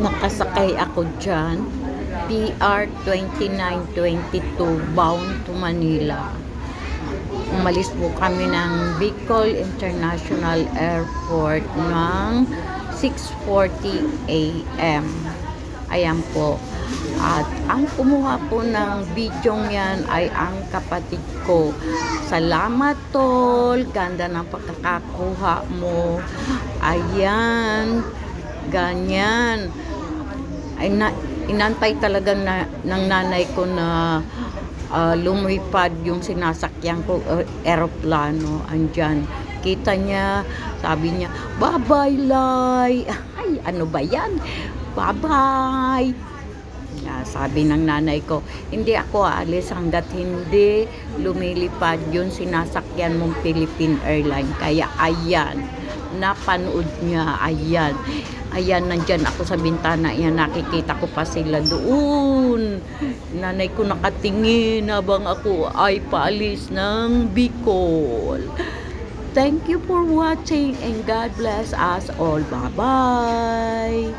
nakasakay ako dyan. PR 2922 bound to Manila. Umalis po kami ng Bicol International Airport ng 6.40 a.m. Ayan po. At ang kumuha po ng video yan ay ang kapatid ko. Salamat tol. Ganda ng pagkakakuha mo. Ayan. Ganyan. Ay, na, inantay talagang na, ng nanay ko na ah, lumipad yung sinasakyan ko uh, eroplano andyan kita niya sabi niya bye bye Lai ay ano ba yan bye bye Ah, sabi ng nanay ko, hindi ako aalis hanggat hindi lumilipad yung sinasakyan mong Philippine Airline. Kaya ayan, napanood niya, ayan. Ayan, nandyan ako sa bintana, ayan, nakikita ko pa sila doon. Nanay ko nakatingin habang ako ay paalis ng Bicol. Thank you for watching and God bless us all. Bye-bye!